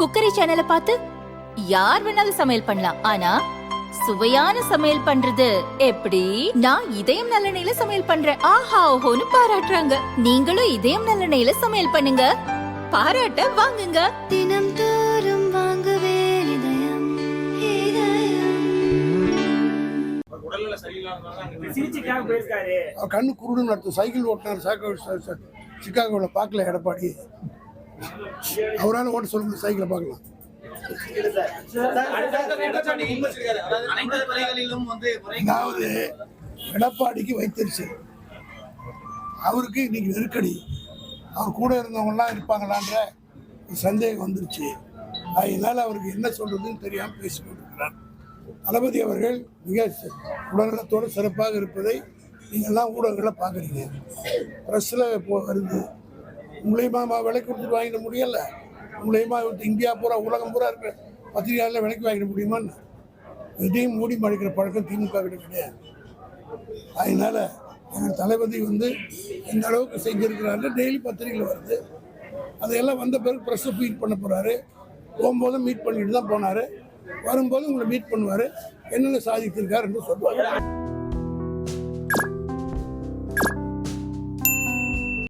Cookery சேனலை பார்த்து யார் வேணாலும் சமையல் பண்ணலாம். ஆனா சுவையான சமையல் பண்றது எப்படி? நான் இதயம் நல்லெண்ணெயில சமையல் பண்றேன். ஆஹா ஓஹோன்னு பாராட்டுறாங்க. நீங்களும் இதயம் நல்லெண்ணெயில சமையல் பண்ணுங்க. பாராட்ட வாங்குங்க. தினம் தோறும் வாங்குவே இதயம் உடல்நல சரியில்லாதனால கண்ணு குருடுன்னு அர்த்தம் சைக்கிள் ஓட்டினார் சாக்கோ சிக்காகோவில் பார்க்கல எடப்பாடி. அவரால் ஓட்ட சொல்லுங்க சைக்கிளை பார்க்கலாம். வந்து அதாவது எடப்பாடிக்கு வைத்தறிச்சு அவருக்கு இன்னைக்கு நெருக்கடி. அவர் கூட இருந்தவங்கலாம் இருப்பாங்களான்ற ஒரு சந்தேகம் வந்துருச்சு. அதனால அவருக்கு என்ன சொல்றதுன்னு தெரியாமல் பேசிக்கொண்டிருக்கிறார் தளபதி அவர்கள் மிக உடல்நலத்தோடு சிறப்பாக இருப்பதை நீங்கள்லாம் ஊடகங்களை பார்க்குறீங்க. ப்ரெஸ்ஸில் இப்போ வருது. மூலயமா மா- விலைக்கு கொடுத்துட்டு வாங்கிட முடியல. மூலயமா இந்தியா பூரா உலகம் பூரா இருக்கிற பத்திரிகையாளர் விலைக்கு வாங்கிட முடியுமான்னு. எதையும் மூடி மறைக்கிற பழக்கம் திமுக கிட்ட கிடையாது. அதனால எங்கள் தளபதி வந்து இந்த அளவுக்கு செஞ்சுருக்கிறாரு. டெய்லி பத்திரிகையில் வருது. அதையெல்லாம் வந்த பிறகு ப்ரெஸ்ஸை மீட் பண்ண போகிறாரு போகும்போதும் மீட் பண்ணிட்டு தான் போனார். வரும்போது உங்களை மீட் பண்ணுவார். என்னென்ன சாதித்திருக்காருன்னு சொல்லுவாங்க